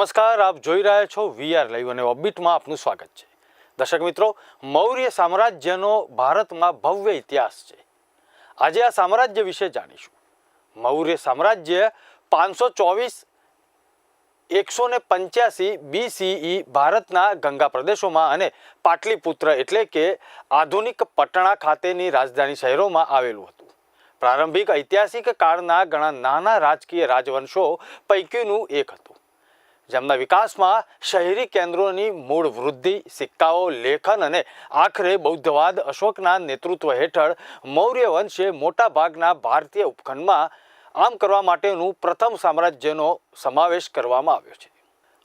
નમસ્કાર, આપ જોઈ રહ્યા છો વીઆર લાઈવ અને ઓબિટમાં આપનું સ્વાગત છે. દર્શક મિત્રો, મૌર્ય સામ્રાજ્યનો ભારતમાં ભવ્ય ઇતિહાસ છે. આજે આ સામ્રાજ્ય વિશે જાણીશું. મૌર્ય સામ્રાજ્ય પાંચસો ચોવીસ, એકસો ને પંચ્યાસી બીસીઈ ભારતના ગંગા પ્રદેશોમાં અને પાટલીપુત્ર એટલે કે આધુનિક પટણા ખાતેની રાજધાની શહેરોમાં આવેલું હતું. પ્રારંભિક ઐતિહાસિક કાળના ઘણા નાના રાજકીય રાજવંશો પૈકીનું એક હતું. જેમના વિકાસમાં શહેરી કેન્દ્રોની મૂળ વૃદ્ધિ, સિક્કાઓ, લેખન અને આખરે બૌદ્ધવાદ અશોકના નેતૃત્વ હેઠળ મૌર્ય વંશે મોટા ભાગના ભારતીય ઉપખંડમાં આમ કરવા માટેનું પ્રથમ સામ્રાજ્યનો સમાવેશ કરવામાં આવ્યો છે.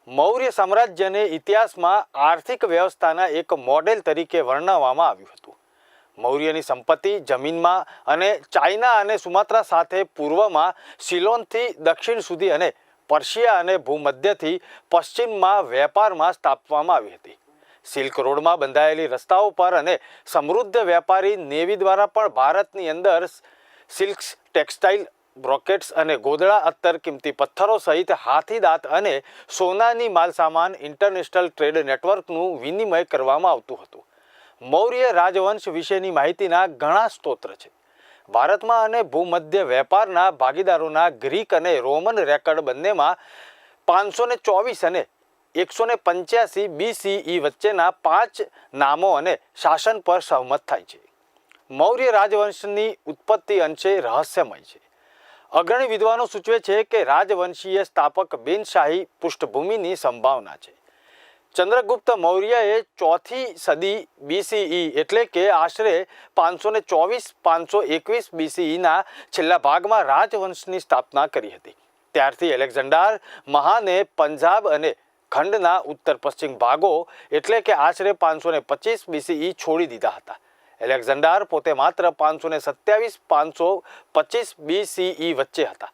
મૌર્ય સામ્રાજ્યને ઇતિહાસમાં આર્થિક વ્યવસ્થાના એક મોડેલ તરીકે વર્ણવવામાં આવ્યું હતું. મૌર્યની સંપત્તિ જમીનમાં અને ચાઇના અને સુમાત્રા સાથે પૂર્વમાં સિલોનથી દક્ષિણ સુધી અને પર્શિયા અને ભૂમધ્યથી પશ્ચિમમાં વેપારમાં સ્થાપવામાં આવી હતી. સિલ્ક રોડમાં બંધાયેલી રસ્તાઓ પર અને સમૃદ્ધ વેપારી નેવી દ્વારા પણ ભારતની અંદર સિલ્ક્સ, ટેક્સટાઇલ, બ્રોકેટ્સ અને ગોદડા અત્તર કિંમતી પથ્થરો સહિત હાથીદાંત અને સોનાની માલસામાન ઇન્ટરનેશનલ ટ્રેડ નેટવર્કનું વિનિમય કરવામાં આવતું હતું. મૌર્ય રાજવંશ વિશેની માહિતીના ઘણા સ્તોત્ર છે. ભારતમાં અને ભૂમધ્ય વેપારના ભાગીદારોના ગ્રીક અને રોમન રેકર્ડ બંનેમાં પાંચસો ને ચોવીસ અને એકસો ને પંચ્યાસી બીસીઈ વચ્ચેના પાંચ નામો અને શાસન પર સહમત થાય છે. મૌર્ય રાજવંશની ઉત્પત્તિ અંશે રહસ્યમય છે. અગ્રણી વિદ્વાનો સૂચવે છે કે રાજવંશીય સ્થાપક બિનશાહી પૃષ્ઠભૂમિની સંભાવના છે. ચંદ્રગુપ્ત મૌર્યએ ચોથી સદી બીસીઈ એટલે કે આશરે પાંચસો ને ચોવીસ, પાંચસો એકવીસ બીસીઈના છેલ્લા ભાગમાં રાજવંશની સ્થાપના કરી હતી. ત્યારથી એલેક્ઝાન્ડર મહાને પંજાબ અને ખંડના ઉત્તર પશ્ચિમ ભાગો એટલે કે આશરે પાંચસો ને પચીસ બીસીઈ છોડી દીધા હતા. એલેક્ઝાન્ડર પોતે માત્ર પાંચસો ને સત્યાવીસ, પાંચસો પચીસ બીસીઈ વચ્ચે હતા.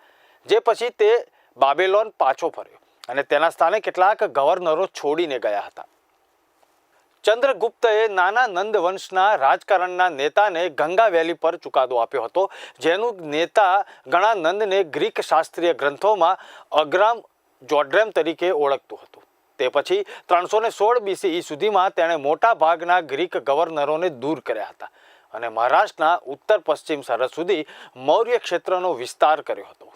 જે પછી તે બાબેલોન પાછો ફર્યો. અને તેના સ્થાને કેટલાક ગવર્નરો છોડીને ગયા હતા. ચંદ્રગુપ્તએ નાના નંદ વંશના રાજકારણના નેતાને ગંગા વેલી પર ચુકાદો આપ્યો હતો, જેનું નેતા ગણાનંદને ગ્રીક શાસ્ત્રીય ગ્રંથોમાં અગ્રામ જોડ્રેમ તરીકે ઓળખતું હતું. તે પછી ત્રણસો ને સોળ બીસીઈ સુધીમાં તેણે મોટા ભાગના ગ્રીક ગવર્નરોને દૂર કર્યા હતા અને મહારાષ્ટ્રના ઉત્તર પશ્ચિમ સરહદ સુધી મૌર્ય ક્ષેત્રનો વિસ્તાર કર્યો હતો.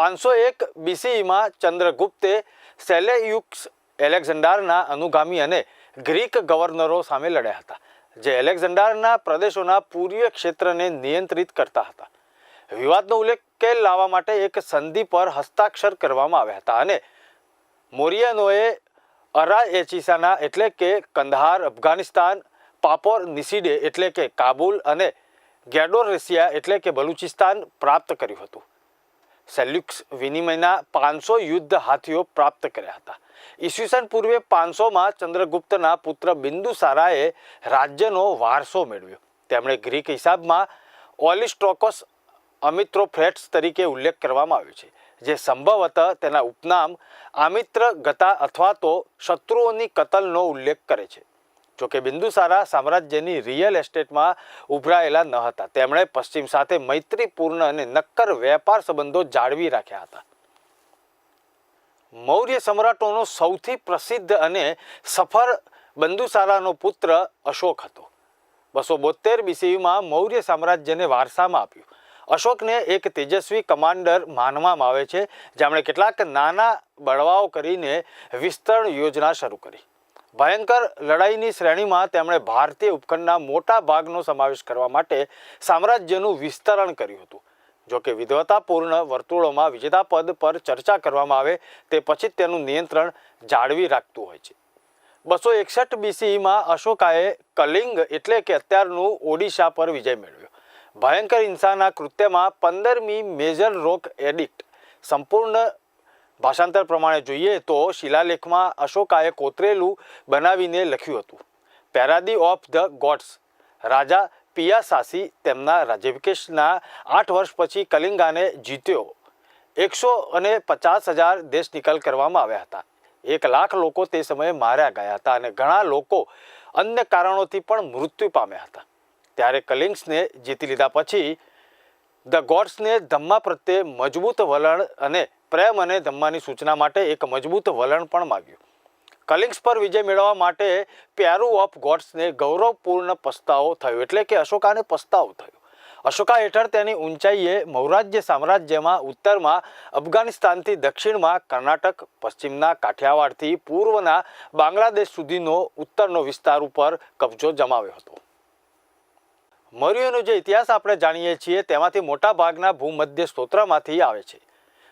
પાંચસો એક બીસીઈમાં ચંદ્રગુપ્તે સેલેયુક્સ એલેક્ઝાન્ડરના અનુગામી અને ગ્રીક ગવર્નરો સામે લડ્યા હતા, જે એલેક્ઝાન્ડરના પ્રદેશોના પૂર્વીય ક્ષેત્રને નિયંત્રિત કરતા હતા. વિવાદનો ઉલ્લેખ કે લાવવા માટે એક સંધિ પર હસ્તાક્ષર કરવામાં આવ્યા હતા અને મોરિયનોએ અરા એચિસાના એટલે કે કંદહાર અફઘાનિસ્તાન, પાપોર નિસીડે એટલે કે કાબુલ અને ગેડોરેસિયા એટલે કે બલુચિસ્તાન પ્રાપ્ત કર્યું હતું. સેલ્યુક્સ વિનિમયના પાંચસો યુદ્ધ હાથીઓ પ્રાપ્ત કર્યા હતા. ઈસવીસન પૂર્વે પાંચસોમાં ચંદ્રગુપ્તના પુત્ર બિંદુસારાએ રાજ્યનો વારસો મેળવ્યો. તેમણે ગ્રીક હિસાબમાં ઓલિસ્ટ્રોકોસ અમિત્રોફ્રેટ્સ તરીકે ઉલ્લેખ કરવામાં આવ્યો છે, જે સંભવતઃ તેના ઉપનામ આમિત્ર ગતા અથવા તો શત્રુઓની કતલનો ઉલ્લેખ કરે છે. જોકે બિંદુસારા સામ્રાજ્યની રિયલ એસ્ટેટમાં ઉભરાયેલા ન હતા. તેમણે પશ્ચિમ સાથે મૈત્રીપૂર્ણ અને નક્કર વેપાર સંબંધો જાળવી રાખ્યા હતા. મૌર્ય સમ્રાટોનો સૌથી પ્રસિદ્ધ અને સફળ બંદુસારાનો પુત્ર અશોક હતો. બસો બોતેર બીસીમાં મૌર્ય સામ્રાજ્યને વારસામાં આપ્યું. અશોકને એક તેજસ્વી કમાન્ડર માનવામાં આવે છે, જેમણે કેટલાક નાના બળવાઓ કરીને વિસ્તરણ યોજના શરૂ કરી. ભયંકર લડાઈની શ્રેણીમાં તેમણે ભારતીય ઉપખંડના મોટા ભાગનો સમાવેશ કરવા માટે સામ્રાજ્યનું વિસ્તરણ કર્યું હતું. જોકે વિદ્વતાપૂર્ણ વર્તુળોમાં વિજેતા પદ પર ચર્ચા કરવામાં આવે તે પછી તેનું નિયંત્રણ જાળવી રાખતું હોય છે. બસો એકસઠ બીસીમાં અશોકાએ કલિંગ એટલે કે અત્યારનું ઓડિશા પર વિજય મેળવ્યો. ભયંકર હિંસાના કૃત્યમાં પંદરમી મેજર રોક એડિક્ટ, સંપૂર્ણ ભાષાંતર પ્રમાણે જોઈએ તો શિલાલેખમાં અશોકાએ કોતરેલું બનાવીને લખ્યું હતું. Paradise of the Gods. રાજા પિયાસાસી તેમના રાજ્યાભિષેકના આઠ વર્ષ પછી કલિંગાને જીત્યો. એકસો અને પચાસ હજાર દેશ નિકાલ કરવામાં આવ્યા હતા. એક લાખ લોકો તે સમયે માર્યા ગયા હતા અને ઘણા લોકો અન્ય કારણોથી પણ મૃત્યુ પામ્યા હતા. ત્યારે કલિંગ્સને જીતી લીધા પછી ધ ગોડ્સને ધમ્મા પ્રત્યે મજબૂત વલણ અને પ્રેમ અને ધમ્માની સૂચના માટે એક મજબૂત વલણ પણ માગ્યું. કલિંગ્સ પર વિજય મેળવવા માટે પ્યારુ ઓફ ગોડ્સને ગૌરવપૂર્ણ પસ્તાવો થયો, એટલે કે અશોકાને પસ્તાવો થયો. અશોકા હેઠળ તેની ઊંચાઈએ મૌરાજ્ય સામ્રાજ્યમાં ઉત્તરમાં અફઘાનિસ્તાનથી દક્ષિણમાં કર્ણાટક, પશ્ચિમના કાઠિયાવાડથી પૂર્વના બાંગ્લાદેશ સુધીનો ઉત્તરનો વિસ્તાર ઉપર કબજો જમાવ્યો હતો. મૌર્યનો જે ઇતિહાસ આપણે જાણીએ છીએ તેમાંથી મોટા ભાગના ભૂમધ્ય સ્તોત્રમાંથી આવે છે.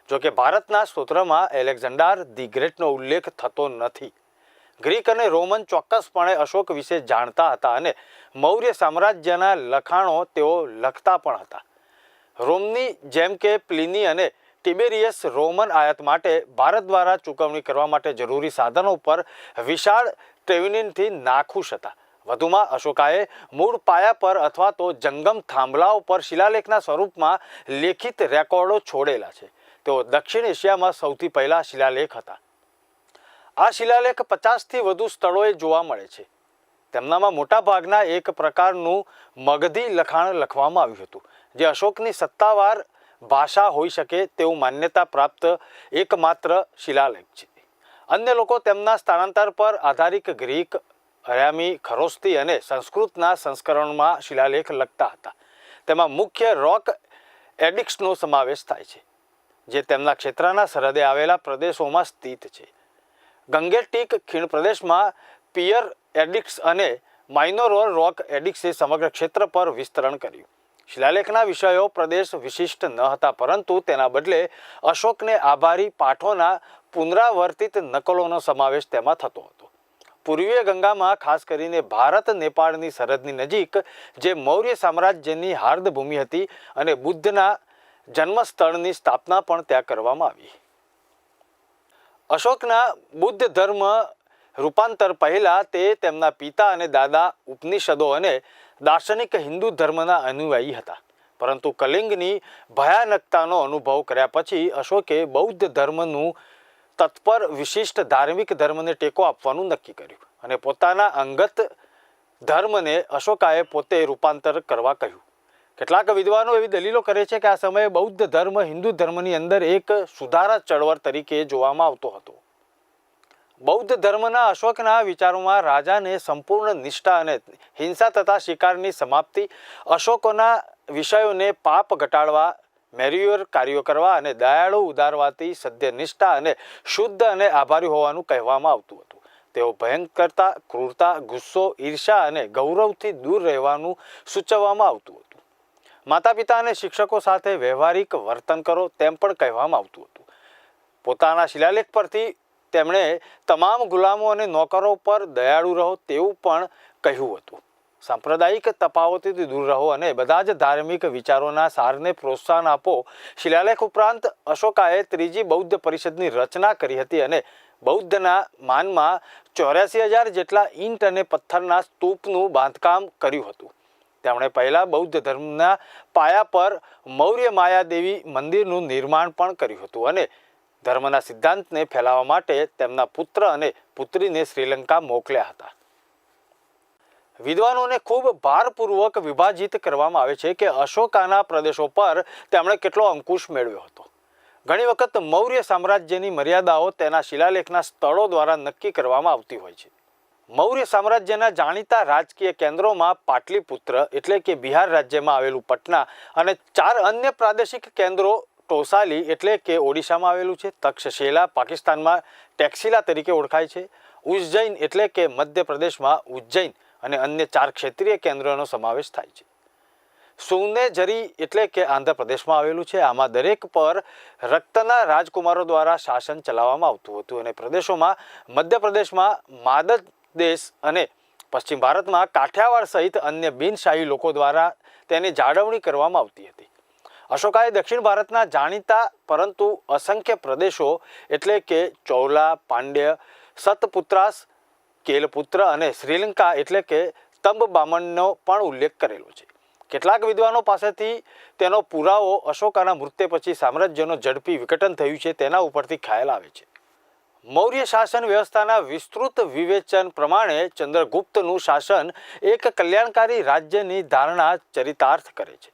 જો કે ભારતના સ્તોત્રમાં એલેક્ઝાન્ડર ધી ગ્રેટનો ઉલ્લેખ થતો નથી. ગ્રીક અને રોમન ચોક્કસપણે અશોક વિશે જાણતા હતા અને મૌર્ય સામ્રાજ્યના લખાણો તેઓ લખતા પણ હતા. રોમની જેમ કે પ્લિની અને ટિબેરિયસ રોમન આયાત માટે ભારત દ્વારા ચૂકવણી કરવા માટે જરૂરી સાધનો પર વિશાળ ટ્રેવિનિનથી નાખુશ હતા. વધુમાં અશોકાએ મૂળ પાયા પર અથવા તો જંગમ થાંભલાઓ પર શિલાલેખના સ્વરૂપમાં લેખિત રેકોર્ડો છોડેલા છે. તેઓ દક્ષિણ એશિયામાં સૌથી પહેલા શિલાલેખ હતા. આ શિલાલેખ પચાસથી વધુ સ્થળોએ જોવા મળે છે. તેમનામાં મોટા ભાગના એક પ્રકારનું મગધી લખાણ લખવામાં આવ્યું હતું, જે અશોકની સત્તાવાર ભાષા હોઈ શકે તેવું માન્યતા પ્રાપ્ત એકમાત્ર શિલાલેખ છે. અન્ય લોકો તેમના સ્થળાંતર પર આધારિત ગ્રીક હયામી ખરોસ્તી અને સંસ્કૃતના સંસ્કરણમાં શિલાલેખ લખતા હતા. તેમાં મુખ્ય રોક એડિક્સનો સમાવેશ થાય છે, જે તેમના ક્ષેત્રના સરહદે આવેલા પ્રદેશોમાં સ્થિત છે. ગંગેટિક ખીણ પ્રદેશમાં પિયર એડિક્સ અને માઇનોરોર રોક એડિક્સે સમગ્ર ક્ષેત્ર પર વિસ્તરણ કર્યું. શિલાલેખના વિષયો પ્રદેશ વિશિષ્ટ ન હતા, પરંતુ તેના બદલે અશોકને આભારી પાઠોના પુનરાવર્તિત નકલોનો સમાવેશ તેમાં થતો હતો. પૂર્વીય ગંગામાં ખાસ કરીને ભારત, નેપાળની સરહદની નજીક, જે મૌર્ય સામ્રાજ્યની હાર્દભૂમિ હતી અને બુદ્ધના જન્મસ્થળની સ્થાપના પણ ત્યાં કરવામાં આવી. અશોકના બુદ્ધ ધર્મ રૂપાંતર પહેલા તે તેમના પિતા અને દાદા ઉપનિષદો અને દાર્શનિક હિન્દુ ધર્મના અનુયાયી હતા. પરંતુ કલિંગની ભયાનકતાનો અનુભવ કર્યા પછી અશોકે બૌદ્ધ ધર્મનું તત્પર વિશિષ્ટ ધાર્મિક ધર્મને ટેકો આપવાનું નક્કી કર્યું અને પોતાના અંગત ધર્મને અશોકાએ પોતે રૂપાંતર કરવા કહ્યું. કેટલાક વિદ્વાનો એવી દલીલો કરે છે કે આ સમયે બૌદ્ધ ધર્મ, હિન્દુ ધર્મની અંદર એક સુધારા ચળવળ તરીકે જોવામાં આવતો હતો. બૌદ્ધ ધર્મના અશોકના વિચારોમાં રાજાને સંપૂર્ણ નિષ્ઠા અને હિંસા તથા શિકારની સમાપ્તિ અશોકોના વિષયોને પાપ ઘટાડવા મેરિયોર કાર્યો કરવા અને દયાળુ ઉદારવાથી સત્યનિષ્ઠા અને શુદ્ધ અને આભારી હોવાનું કહેવામાં આવતું હતું. તેઓ ભયંકરતા, ક્રૂરતા, ગુસ્સો ઈર્ષા અને ગૌરવથી દૂર રહેવાનું સૂચવવામાં આવતું હતું. માતા પિતા અને શિક્ષકો સાથે વ્યવહારિક વર્તન કરો તેમ પણ કહેવામાં આવતું હતું. પોતાના શિલાલેખ પરથી તેમણે તમામ ગુલામો અને નોકરો પર દયાળુ રહો તેવું પણ કહ્યું હતું. સાંપ્રદાયિક તફાવતોથી દૂર રહો અને બધા જ ધાર્મિક વિચારોના સારને પ્રોત્સાહન આપો. શિલાલેખ ઉપરાંત અશોકાએ ત્રીજી બૌદ્ધ પરિષદની રચના કરી હતી અને બૌદ્ધના માનમાં ચોર્યાસી હજાર જેટલા ઈંટ અને પથ્થરના સ્તૂપનું બાંધકામ કર્યું હતું. તેમણે પહેલા બૌદ્ધ ધર્મના પાયા પર મૌર્ય માયાદેવી મંદિરનું નિર્માણ પણ કર્યું હતું અને ધર્મના સિદ્ધાંતને ફેલાવવા માટે તેમના પુત્ર અને પુત્રીને શ્રીલંકા મોકલ્યા હતા. વિદ્વાનોને ખૂબ ભારપૂર્વક વિભાજિત કરવામાં આવે છે કે અશોકાના પ્રદેશો પર તેમણે કેટલો અંકુશ મેળવ્યો હતો. ઘણી વખત મૌર્ય સામ્રાજ્યની મર્યાદાઓ તેના શિલાલેખના સ્થળો દ્વારા નક્કી કરવામાં આવતી હોય છે. મૌર્ય સામ્રાજ્યના જાણીતા રાજકીય કેન્દ્રોમાં પાટલીપુત્ર એટલે કે બિહાર રાજ્યમાં આવેલું પટના અને ચાર અન્ય પ્રાદેશિક કેન્દ્રો ટોસાલી એટલે કે ઓડિશામાં આવેલું છે, તક્ષશિલા પાકિસ્તાનમાં, ટેક્સિલા તરીકે ઓળખાય છે, ઉજ્જૈન એટલે કે મધ્યપ્રદેશમાં ઉજ્જૈન અને અન્ય ચાર ક્ષેત્રીય કેન્દ્રોનો સમાવેશ થાય છે. સુનેજરી એટલે કે આંધ્રપ્રદેશમાં આવેલું છે. આમાં દરેક પર રક્તના રાજકુમારો દ્વારા શાસન ચલાવવામાં આવતું હતું અને પ્રદેશોમાં, મધ્યપ્રદેશમાં માદદ દેશ અને પશ્ચિમ ભારતમાં કાઠિયાવાડ સહિત અન્ય બિનશાહી લોકો દ્વારા તેની જાળવણી કરવામાં આવતી હતી. અશોકાએ દક્ષિણ ભારતના જાણીતા પરંતુ અસંખ્ય પ્રદેશો એટલે કે ચૌલા, પાંડ્ય, સતપુત્રાસ કેલપુત્ર અને શ્રીલંકા એટલે કે તંબ બામણનો પણ ઉલ્લેખ કરેલો છે. કેટલાક વિદ્વાનો પાસેથી તેનો પુરાવો અશોકાના મૃત્યુ પછી સામ્રાજ્યનો ઝડપી વિઘટન થયું છે તેના ઉપરથી ખ્યાલ આવે છે. મૌર્ય શાસન વ્યવસ્થાના વિસ્તૃત વિવેચન પ્રમાણે ચંદ્રગુપ્તનું શાસન એક કલ્યાણકારી રાજ્યની ધારણા ચરિતાર્થ કરે છે.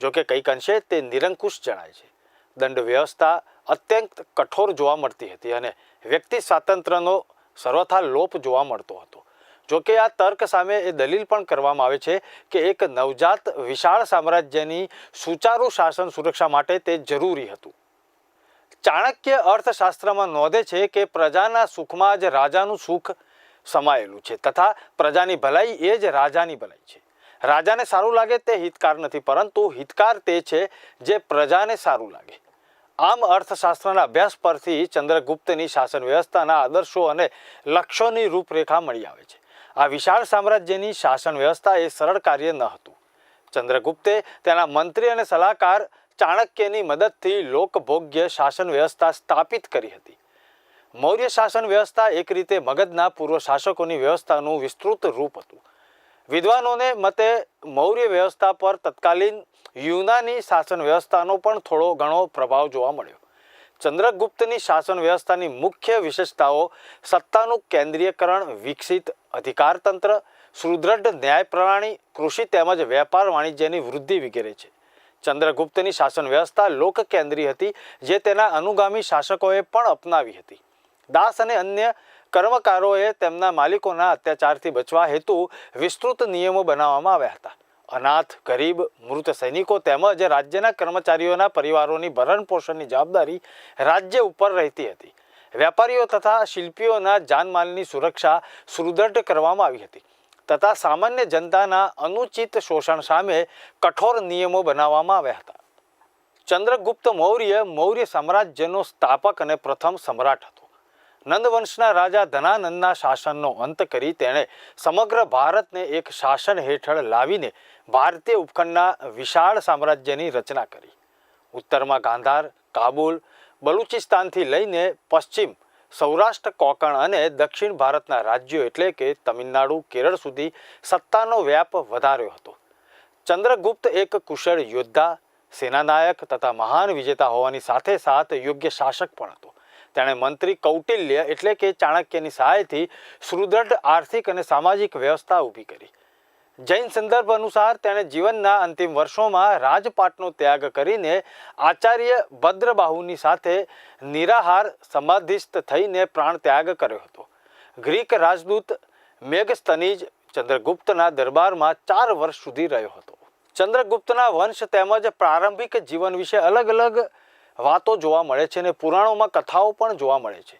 જો કે કંઈક અંશે તે નિરંકુશ જણાય છે. દંડ વ્યવસ્થા અત્યંત કઠોર જોવા મળતી હતી અને વ્યક્તિ સ્વાતંત્ર્યનો સર્વથા લોપ જોવા મળતો હતો. જોકે આ તર્ક સામે એ દલીલ પણ કરવામાં આવે છે કે એક નવજાત વિશાળ સામ્રાજ્યની સુચારુ શાસન સુરક્ષા માટે તે જરૂરી હતું. ચાણક્ય અર્થશાસ્ત્રમાં નોંધે છે કે પ્રજાના સુખમાં જ રાજાનું સુખ સમાયેલું છે તથા પ્રજાની ભલાઈ એ જ રાજાની ભલાઈ છે. રાજાને સારું લાગે તે હિતકાર નથી પરંતુ હિતકાર તે છે જે પ્રજાને સારું લાગે. આમ અર્થશાસ્ત્રના અભ્યાસ પરથી ચંદ્રગુપ્તની શાસન વ્યવસ્થાના આદર્શો અને લક્ષ્યોની રૂપરેખા મળી આવે છે. આ વિશાળ સામ્રાજ્યની શાસન વ્યવસ્થા એ સરળ કાર્ય ન હતું. ચંદ્રગુપ્તે તેના મંત્રી અને સલાહકાર ચાણક્યની મદદથી લોકભોગ્ય શાસન વ્યવસ્થા સ્થાપિત કરી હતી. મૌર્ય શાસન વ્યવસ્થા એક રીતે મગધના પૂર્વ શાસકોની વ્યવસ્થાનું વિસ્તૃત રૂપ હતું. વિદ્વાનોને મતે મૌર્ય વ્યવસ્થા પર તત્કાલીન યુનાની શાસન વ્યવસ્થાનો પણ થોડો ઘણો પ્રભાવ જોવા મળ્યો. ચંદ્રગુપ્તની શાસન વ્યવસ્થાની મુખ્ય વિશેષતાઓ સત્તાનું કેન્દ્રીયકરણ, વિકસિત અધિકારતંત્ર, સુદૃઢ ન્યાય પ્રણાલી, કૃષિ તેમજ વેપાર વાણિજ્યની વૃદ્ધિ વગેરે છે. ચંદ્રગુપ્તની શાસન વ્યવસ્થા લોક કેન્દ્રી હતી, જે તેના અનુગામી શાસકોએ પણ અપનાવી હતી. દાસ અને અન્ય કર્મકારોએ તેમના માલિકોના અત્યાચારથી બચવા હેતુ વિસ્તૃત નિયમો બનાવવામાં આવ્યા હતા. અનાથ, ગરીબ, મૃત સૈનિકો તેમજ રાજ્યના કર્મચારીઓના પરિવારોની ભરણ પોષણની જવાબદારી રાજ્ય ઉપર રહેતી હતી. વેપારીઓ તથા શિલ્પીઓના જાનમાલની સુરક્ષા સુદૃઢ કરવામાં આવી હતી તથા સામાન્ય જનતાના અનુચિત શોષણ સામે કઠોર નિયમો બનાવવામાં આવ્યા હતા. ચંદ્રગુપ્ત મૌર્ય મૌર્ય સામ્રાજ્યનો સ્થાપક અને પ્રથમ સમ્રાટ હતો. નંદવંશના રાજા ધનાનંદના શાસનનો અંત કરી તેણે સમગ્ર ભારતને એક શાસન હેઠળ લાવીને ભારતીય ઉપખંડના વિશાળ સામ્રાજ્યની રચના કરી. ઉત્તરમાં ગાંધાર, કાબુલ, બલુચિસ્તાનથી લઈને પશ્ચિમ, સૌરાષ્ટ્ર, કોંકણ અને દક્ષિણ ભારતના રાજ્યો એટલે કે તમિલનાડુ, કેરળ સુધી સત્તાનો વ્યાપ વધાર્યો હતો. ચંદ્રગુપ્ત એક કુશળ યોદ્ધા, સેનાનાયક તથા મહાન વિજેતા હોવાની સાથે સાથ યોગ્ય શાસક પણ હતો. તેણે મંત્રી કૌટિલ્ય એટલે કે ચાણક્યની સહાયથી સુદૃઢ આર્થિક અને સામાજિક વ્યવસ્થા ઊભી કરી. જૈન સંદર્ભ અનુસાર તેણે જીવનના અંતિમ વર્ષોમાં રાજપાટનો ત્યાગ કરીને આચાર્ય ભદ્રબાહુની સાથે નિરાહાર સમાધિસ્થ થઈને પ્રાણ ત્યાગ કર્યો હતો. ગ્રીક રાજદૂત મેઘસ્તનીજ ચંદ્રગુપ્તના દરબારમાં ચાર વર્ષ સુધી રહ્યો હતો. ચંદ્રગુપ્તના વંશ તેમજ પ્રારંભિક જીવન વિશે અલગ અલગ વાતો જોવા મળે છે અને પુરાણોમાં કથાઓ પણ જોવા મળે છે.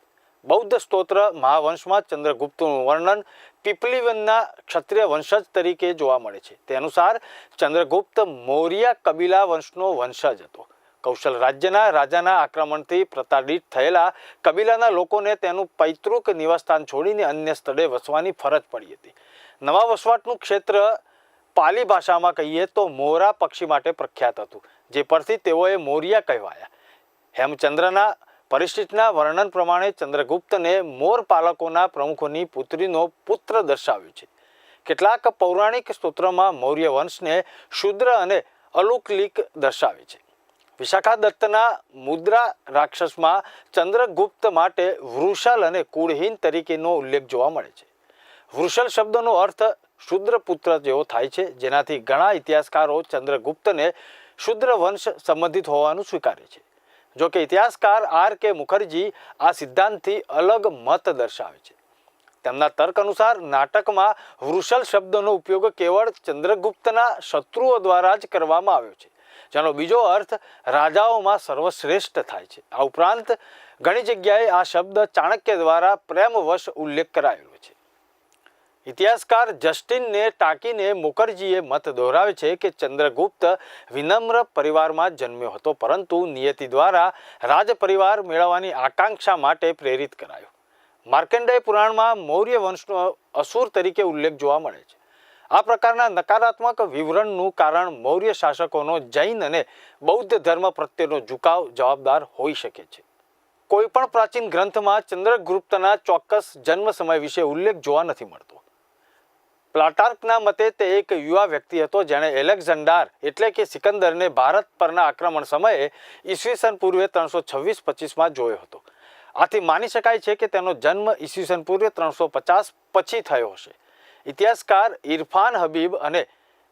બૌદ્ધ સ્તોત્ર મહાવંશમાં ચંદ્રગુપ્તનું વર્ણન પીપલીવનના ક્ષત્રિય વંશજ તરીકે જોવા મળે છે. તે અનુસાર ચંદ્રગુપ્ત મૌર્ય કબીલા વંશનો વંશજ હતો. કૌશલ રાજ્યના રાજાના આક્રમણથી પ્રતાડિત થયેલા કબીલાના લોકોને તેનું પૈતૃક નિવાસસ્થાન છોડીને અન્ય સ્થળે વસવાની ફરજ પડી હતી. નવા વસવાટનું ક્ષેત્ર પાલી ભાષામાં કહીએ તો મોરા પક્ષી માટે પ્રખ્યાત હતું, જે પરથી તેઓએ મોરિયા કહેવાયા. હેમચંદ્રના પરિશિષ્ટના વર્ણન પ્રમાણે ચંદ્રગુપ્તને મોર પાલકોના પ્રમુખોની પુત્રીનો પુત્ર દર્શાવ્યો છે. કેટલાક પૌરાણિક સ્તોત્રમાં મૌર્ય વંશને શુદ્ર અને અલુકલિક દર્શાવે છે. વિશાખા દત્તના મુદ્રા રાક્ષસમાં ચંદ્રગુપ્ત માટે વૃષલ અને કુળહીન તરીકેનો ઉલ્લેખ જોવા મળે છે. વૃષલ શબ્દનો અર્થ શુદ્રપુત્ર જેવો થાય છે, જેનાથી ઘણા ઇતિહાસકારો ચંદ્રગુપ્તને શુદ્ર વંશ સંબંધિત હોવાનું સ્વીકારે છે. જો કે ઇતિહાસકાર આર કે મુખર્જી આ સિદ્ધાંતથી અલગ મત દર્શાવે છે. તેમના તર્ક અનુસાર નાટકમાં વૃષલ શબ્દનો ઉપયોગ કેવળ ચંદ્રગુપ્તના શત્રુઓ દ્વારા જ કરવામાં આવ્યો છે, જેનો બીજો અર્થ રાજાઓમાં સર્વશ્રેષ્ઠ થાય છે. આ ઉપરાંત ઘણી જગ્યાએ આ શબ્દ ચાણક્ય દ્વારા પ્રેમવશ ઉલ્લેખ કરાયેલો છે. ઇતિહાસકાર જસ્ટિનને ટાંકીને મુખર્જીએ મત દોહરાવે છે કે ચંદ્રગુપ્ત વિનમ્ર પરિવારમાં જન્મ્યો હતો, પરંતુ નિયતિ દ્વારા રાજ પરિવાર મેળવવાની આકાંક્ષા માટે પ્રેરિત કરાયો. માર્કંડેય પુરાણમાં મૌર્ય વંશનો અસુર તરીકે ઉલ્લેખ જોવા મળે છે. આ પ્રકારના નકારાત્મક વિવરણનું કારણ મૌર્ય શાસકોનો જૈન અને બૌદ્ધ ધર્મ પ્રત્યેનો ઝુકાવ જવાબદાર હોઈ શકે છે. કોઈપણ પ્રાચીન ગ્રંથમાં ચંદ્રગુપ્તના ચોક્કસ જન્મ સમય વિશે ઉલ્લેખ જોવા નથી મળતો. પ્લાટાર્કના મતે તે એક યુવા વ્યક્તિ હતો જેણે એલેક્ઝાન્ડર એટલે કે સિકંદરને ભારત પરના આક્રમણ સમયે ઈસવીસન પૂર્વે ત્રણસો છવ્વીસ પચીસમાં જોયો હતો. આથી માની શકાય છે કે તેનો જન્મ ઈસવીસન પૂર્વે ત્રણસો પચાસ પછી થયો હશે. ઇતિહાસકાર ઇરફાન હબીબ અને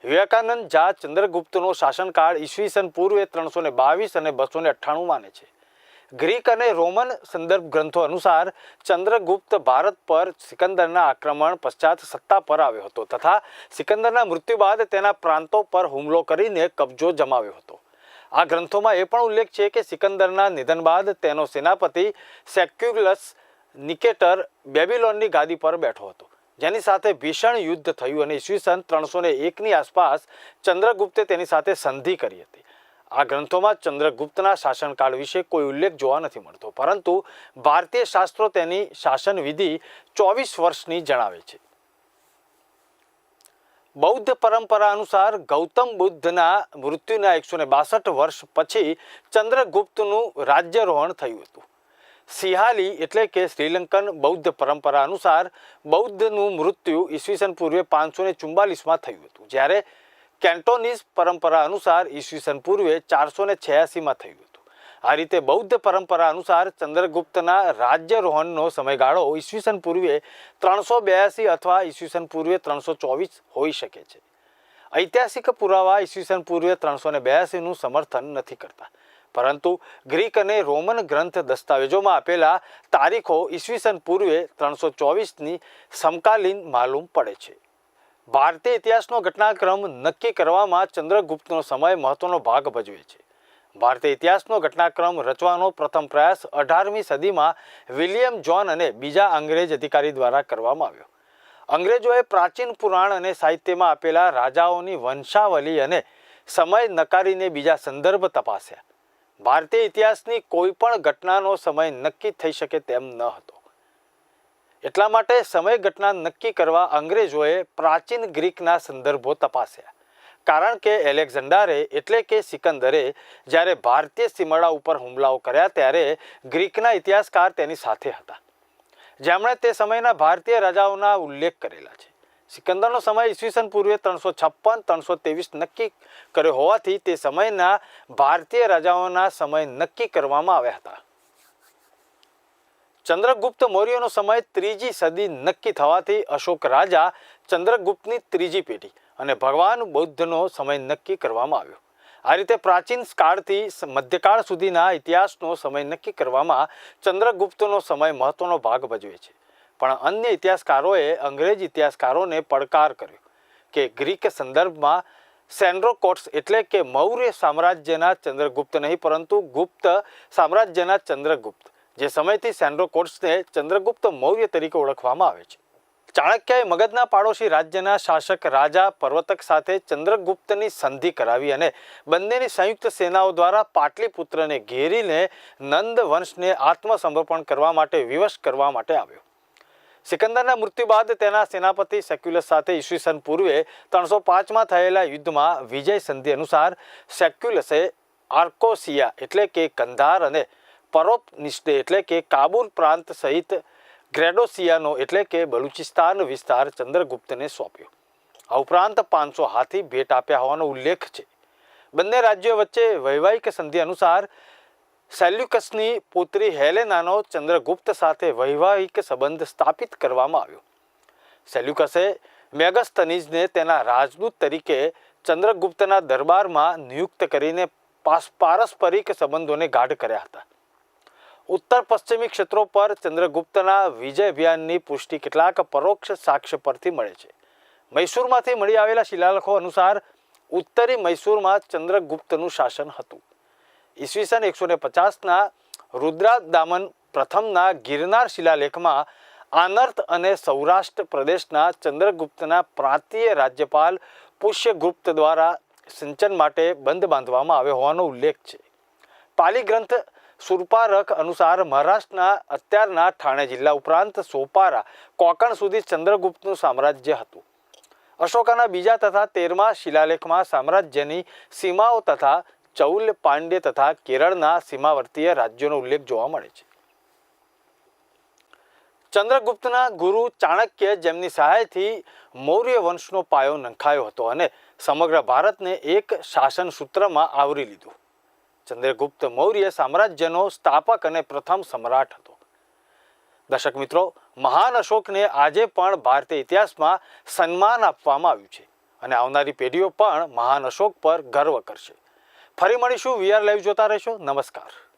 વિવેકાનંદ ઝા ચંદ્રગુપ્તનો શાસનકાળ ઈસવીસન પૂર્વે ત્રણસો બાવીસ અને બસો અઠ્ઠાણું માને છે. ગ્રીક અને રોમન સંદર્ભ ગ્રંથો અનુસાર ચંદ્રગુપ્ત ભારત પર સિકંદરના આક્રમણ પશ્ચાત સત્તા પર આવ્યો હતો તથા સિકંદરના મૃત્યુ બાદ તેના પ્રાંતો પર હુમલો કરીને કબજો જમાવ્યો હતો. આ ગ્રંથોમાં એ પણ ઉલ્લેખ છે કે સિકંદરના નિધન બાદ તેનો સેનાપતિ સેક્યુલસ નિકેટર બેબિલોનની ગાદી પર બેઠો હતો. જેની સાથે ભીષણ યુદ્ધ થયું અને ઈસવીસન ત્રણસો ને એકની આસપાસ ચંદ્રગુપ્તે તેની સાથે સંધિ કરી હતી. આ ગ્રંથોમાં ચંદ્રગુપ્તના શાસનકાળ વિશે કોઈ ઉલ્લેખ જોવા નથી મળતો. પરંતુ ભારતીય શાસ્ત્રો તેની શાસન વિધિ ચોવીસ વર્ષની જણાવે છે. બૌદ્ધ પરંપરા અનુસાર ગૌતમ બુદ્ધના મૃત્યુના એકસો ને બાસઠ વર્ષ પછી ચંદ્રગુપ્તનું રાજ્યરોહણ થયું હતું. સિહાલી એટલે કે શ્રીલંકન બૌદ્ધ પરંપરા અનુસાર બૌદ્ધનું મૃત્યુ ઈસવીસન પૂર્વે પાંચસો ને ચુમ્બાલીસમાં થયું હતું. જ્યારે કેન્ટોનીઝ પરંપરા અનુસાર ઈસવીસન પૂર્વે ચારસો ને છ્યાસીમાં થયું હતું. આ રીતે બૌદ્ધ પરંપરા અનુસાર ચંદ્રગુપ્તના રાજ્યરોહણનો સમયગાળો ઈસવીસન પૂર્વે ત્રણસો બ્યાસી અથવા ઈસવીસન પૂર્વે ત્રણસો ચોવીસ હોઈ શકે છે. ઐતિહાસિક પુરાવા ઈસવીસન પૂર્વે ત્રણસો ને બ્યાસીનું સમર્થન નથી કરતા. પરંતુ ગ્રીક અને રોમન ગ્રંથ દસ્તાવેજોમાં આપેલા તારીખો ઈસવીસન પૂર્વે ત્રણસો ચોવીસની સમકાલીન માલુમ પડે છે. ભારતીય ઇતિહાસનો ઘટનાક્રમ નક્કી કરવામાં ચંદ્રગુપ્તનો સમય મહત્વનો ભાગ ભજવે છે. ભારતીય ઇતિહાસનો ઘટનાક્રમ રચવાનો પ્રથમ પ્રયાસ અઢારમી સદીમાં વિલિયમ જોન અને બીજા અંગ્રેજ અધિકારી દ્વારા કરવામાં આવ્યો. અંગ્રેજોએ પ્રાચીન પુરાણ અને સાહિત્યમાં આપેલા રાજાઓની વંશાવલી અને સમય નકારીને બીજા સંદર્ભ તપાસ્યા. ભારતીય ઇતિહાસની કોઈ પણ ઘટનાનો સમય નક્કી થઈ શકે તેમ ન હતો. એટલા માટે સમય ઘટના નક્કી કરવા અંગ્રેજોએ પ્રાચીન ગ્રીકના સંદર્ભો તપાસ્યા. કારણ કે એલેક્ઝાન્ડરે એટલે કે સિકંદરે જ્યારે ભારતીય સીમાડા ઉપર હુમલાઓ કર્યા ત્યારે ગ્રીકના ઇતિહાસકાર તેની સાથે હતા. જેમણે તે સમયના ભારતીય રાજાઓના ઉલ્લેખ કરેલા છે. સિકંદરનો સમય ઈસવીસન પૂર્વે ત્રણસો છપ્પન, ત્રણસો ત્રેવીસ નક્કી કર્યો હોવાથી તે સમયના ભારતીય રાજાઓના સમય નક્કી કરવામાં આવ્યા હતા. ચંદ્રગુપ્ત મૌર્યનો સમય ત્રીજી સદી નક્કી થવાથી અશોક રાજા ચંદ્રગુપ્તની ત્રીજી પેઢી અને ભગવાન બુદ્ધનો સમય નક્કી કરવામાં આવ્યો. આ રીતે પ્રાચીન કાળથી મધ્યકાળ સુધીના ઇતિહાસનો સમય નક્કી કરવામાં ચંદ્રગુપ્તનો સમય મહત્વનો ભાગ ભજવે છે. પણ અન્ય ઇતિહાસકારોએ અંગ્રેજ ઇતિહાસકારોને પડકાર કર્યો કે ગ્રીક સંદર્ભમાં સેન્ડ્રોકોટ્સ એટલે કે મૌર્ય સામ્રાજ્યના ચંદ્રગુપ્ત નહીં, પરંતુ ગુપ્ત સામ્રાજ્યના ચંદ્રગુપ્ત. જે સમયથી સેન્ડ્રો સેન્ડ્રોકોટ્સને ચંદ્રગુપ્ત મૌર્ય તરીકે ઓળખવામાં આવે છે. ચાણક્યએ મગધના પાડોશી રાજ્યના શાસક રાજા પર્વતક સાથે ચંદ્રગુપ્તની સંધિ કરાવી અને બંનેની સંયુક્ત સેનાઓ દ્વારા પાટલીપુત્રને ઘેરીને નંદ વંશને આત્મસમર્પણ કરવા માટે વિવશ કરવા માટે આવ્યો. સિકંદરના મૃત્યુ બાદ તેના સેનાપતિ સેક્યુલસ સાથે ઈસવીસન પૂર્વે ત્રણસો પાંચમાં થયેલા યુદ્ધમાં વિજય સંધિ અનુસાર સેક્યુલસે આર્કોસિયા એટલે કે કંધાર અને પરોપનિસ્ટે એટલે કે કાબુલ પ્રાંત સહિત ગ્રેડોસિયાનો એટલે કે બલુચિસ્તાન વિસ્તાર ચંદ્રગુપ્તને સોંપ્યો. આ ઉપરાંત પાંચસો હાથી ભેટ આપ્યા હોવાનો ઉલ્લેખ છે. બંને રાજ્યો વચ્ચે વૈવાહિક સંધિ અનુસાર સેલ્યુકસની પુત્રી હેલેનાનો ચંદ્રગુપ્ત સાથે વૈવાહિક સંબંધ સ્થાપિત કરવામાં આવ્યો. સેલ્યુકસે મેગસ્તનીઝને તેના રાજદૂત તરીકે ચંદ્રગુપ્તના દરબારમાં નિયુક્ત કરીને પારસ્પરિક સંબંધોને ગાઢ કર્યા હતા. ઉત્તર પશ્ચિમી ક્ષેત્રો પર ચંદ્રગુપ્તના વિજય અભિયાનની પુષ્ટિ કેટલાક પરોક્ષ સાક્ષ્ય પરથી મળે છે. મૈસૂરમાંથી મળી આવેલા શિલાલેખો અનુસાર, ઉત્તરી મૈસૂરમાં ચંદ્રગુપ્તનું શાસન હતું. ઈસવીસન એકસો ને પચાસના રુદ્રાદામન પ્રથમના ગિરનાર શિલાલેખમાં આનર્ત અને સૌરાષ્ટ્ર પ્રદેશના ચંદ્રગુપ્તના પ્રાંતીય રાજ્યપાલ પુષ્યગુપ્ત દ્વારા સિંચન માટે બંધ બાંધવામાં આવ્યો હોવાનો ઉલ્લેખ છે. પાલી ગ્રંથ સુરપારખ અનુસાર મહારાષ્ટ્રના અત્યારના ઠાણે જિલ્લા ઉપરાંત સોપારા, કોકણ સુધી ચંદ્રગુપ્તનું સામ્રાજ્ય હતું. અશોકાના બીજા તથા તેરમા શિલાલેખમાં સામ્રાજ્યની સીમાઓ તથા ચૌલ પાંડ્ય તથા કેરળના સીમાવર્તીય રાજ્યોનો ઉલ્લેખ જોવા મળે છે. ચંદ્રગુપ્તના ગુરુ ચાણક્ય જેમની સહાયથી મૌર્ય વંશનો પાયો નંખાયો હતો અને સમગ્ર ભારતને એક શાસન સૂત્રમાં આવરી લીધું. ચંદ્રગુપ્ત મૌર્ય સામ્રાજ્યનો સ્થાપક અને પ્રથમ સમ્રાટ હતો. દર્શક મિત્રો, મહાન અશોકને આજે પણ ભારતીય ઇતિહાસમાં સન્માન આપવામાં આવ્યું છે અને આવનારી પેઢીઓ પણ મહાન અશોક પર ગર્વ કરશે. ફરી મળીશું વીઆર લાઈવ જોતા રહેશો. નમસ્કાર.